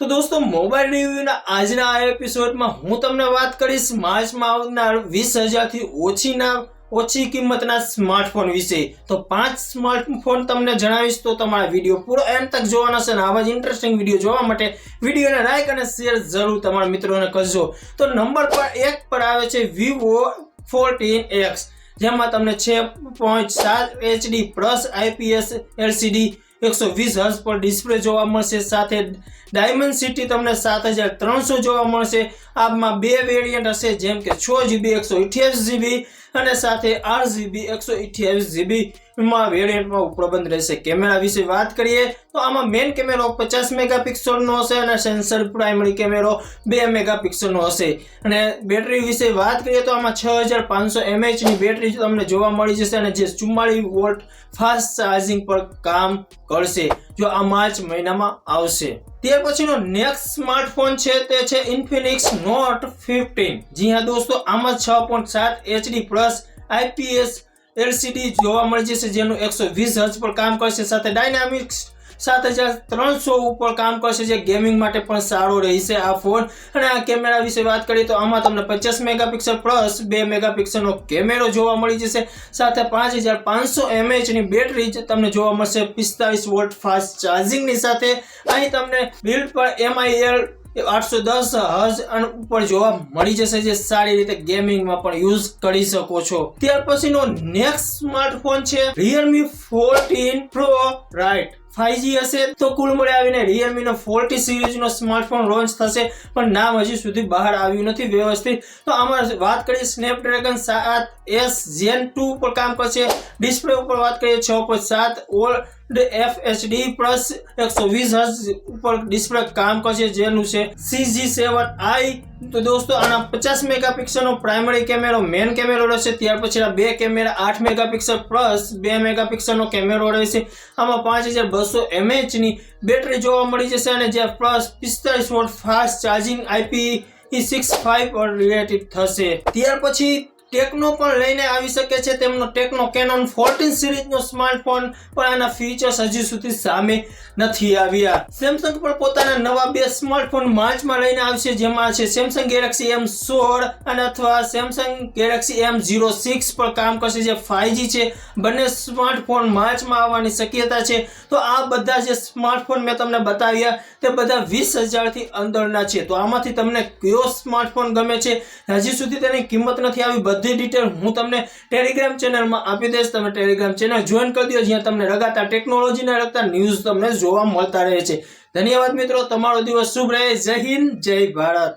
તો દોસ્તો મોબાઈલ રિવ્યુના આજના આ એપિસોડમાં હું તમને વાત કરીશ માર્ચમાં આવનાર વીસ હજારથી ઓછીના, ઓછી કિંમતના સ્માર્ટફોન વિશે. તો પાંચ સ્માર્ટફોન તમને જણાવીશ તો તમારા વીડિયો પૂરો એન્ડ તક જોવાના છે અને આવા જ ઇન્ટરેસ્ટિંગ વીડિયો જોવા માટે વિડીયોને લાઈક અને શેર જરૂર તમારા મિત્રોને કરજો. તો નંબર પર એક પર આવે છે વિવો ફોર્ટીન એક્સ જેમાં તમને છે પોઈન્ટ સાત એચડી પ્લસ આઈપીએસ એલસીડી એકસો વીસ હર્સ પર ડિસ્પ્લે જોવા મળશે, સાથે ડાયમંડ સિટી તમને સાત હજાર ત્રણસો જોવા મળશે. આમાં બે વેરિયન્ટ હશે, જેમ કે છ જીબી એકસો અઠ્યાવીસ જીબી અને સાથે આઠ જીબી એકસો અઠ્યાવીસ જીબી માં વેરિયન્ટમાં ઉપલબ્ધ રહેશે. કેમેરા વિશે વાત કરીએ તો આમાં મેઇન કેમેરો પચાસ મેગાપિક્સલનો હશે અને સેન્સર પ્રાઇમરી કેમેરો બે મેગાપિક્સલનો હશે. અને બેટરી વિશે વાત કરીએ તો આમાં છ હજાર પાંચસો એમએચની બેટરી તમને જોવા મળી જશે અને જે ચુમ્માળીસ વોલ્ટ ફાસ્ટ ચાર્જિંગ પર કામ કરશે. જો આ માર્ચ મહિનામાં આવશે. ત્યાર પછીનો નેક્સ્ટ સ્માર્ટફોન છે તે છે ઇન્ફિનિક્સ નોટ ફિફ્ટીન જી હા દોસ્તો, આમાં છ પોઈન્ટ સાત એચડી પ્લસ આઈપીએસ એલસીડી જોવા મળી જશે, જેનું એકસો વીસ હર્જ પર કામ કરશે. સાથે ડાયનામિક્સ સાત હજાર ત્રણસો ઉપર કામ કરશે જે ગેમિંગ માટે પણ સારો રહેશે આ ફોન અને આ કેમેરા વિશે વાત કરીએ તો આમાં તમને પચાસ મેગાપિક્સલ પ્લસ બે મેગાપિક્સલનો કેમેરો જોવા મળી જશે. સાથે પાંચ હજાર પાંચસો એમએચની બેટરી તમને જોવા મળશે પિસ્તાલીસ વોલ્ટ ફાસ્ટ ચાર્જિંગની સાથે. અહીં તમને બિલ્ડ પર એમઆઈએલ આઠસો દસ હજ અને ઉપર જોવા મળી જશે જે સારી રીતે ગેમિંગમાં પણ યુઝ કરી શકો છો. ત્યાર પછીનો નેક્સ્ટ સ્માર્ટફોન છે Realme fourteen pro right five G હશે તો કુલ મળે આવીને રિયલમી નો ફોર્ટી સિરીઝનો સ્માર્ટફોન લોન્ચ થશે, પણ નામ હજી સુધી બહાર આવ્યું નથી વ્યવસ્થિત. તો આમાં વાત કરીએ સ્નેપડ્રેગન સાત એસ ઝેન ટુ ઉપર કામ કરશે. ડિસ્પ્લે ઉપર વાત કરીએ છ પોઈન્ટ સાત ઓલ્ડ એફએચડી પ્લસ એકસો વીસ હર્ટ્ઝ ઉપર ડિસ્પ્લે કામ કરશે, જેનું છે સીજી સેવન આઈ તો દોસ્તો, આના પચાસ મેગાપિક્સલનો પ્રાઇમરી કેમેરો મેન કેમેરો રહેશે. ત્યાર પછી બે કેમેરા આઠ મેગાપિક્સલ પ્લસ બે મેગાપિક્સલનો કેમેરો રહેશે. આમાં પાંચ હજાર બસો એમએચની બેટરી જોવા મળી જશે અને જે પ્લસ પિસ્તાળીસ watt fast charging IP six five related થશે. ત્યાર પછી ટેકનો પણ લઈને આવી શકે છે. તેમનો ટેકનો કેનોન ફોર્ટીન સિરીઝનો સ્માર્ટફોન પણ આના ફીચર્સ હજી સુધી સામે નથી આવ્યા. સેમસંગ પણ પોતાના નવા બે સ્માર્ટફોન માર્ચમાં લઈને આવશે, જેમાં છે સેમસંગ ગેલેક્સી એમ સોળ અને અથવા Samsung Galaxy M zero six પર કામ કરશે, જે ફાઈવજી છે. બંને સ્માર્ટફોન માર્ચમાં આવવાની શક્યતા છે. તો આ બધા જે સ્માર્ટફોન મેં તમને બતાવ્યા, તે બધા વીસ હજારથી અંદરના છે. તો આમાંથી તમને કયો સ્માર્ટફોન ગમે છે? હજી સુધી તેની કિંમત નથી આવી બધી ડિટેલ હું તમને ટેલિગ્રામ ચેનલમાં આપી દઈશ. તમે ટેલિગ્રામ ચેનલ જોઈન કરી દો. જ્યાં તમને લગાતાર ટેકનોલોજીને લગતા ન્યૂઝ તમને જોવા મળતા રહે છે. ધન્યવાદ મિત્રો. તમારો દિવસ શુભ રહે. જય હિન્દ. જય ભારત.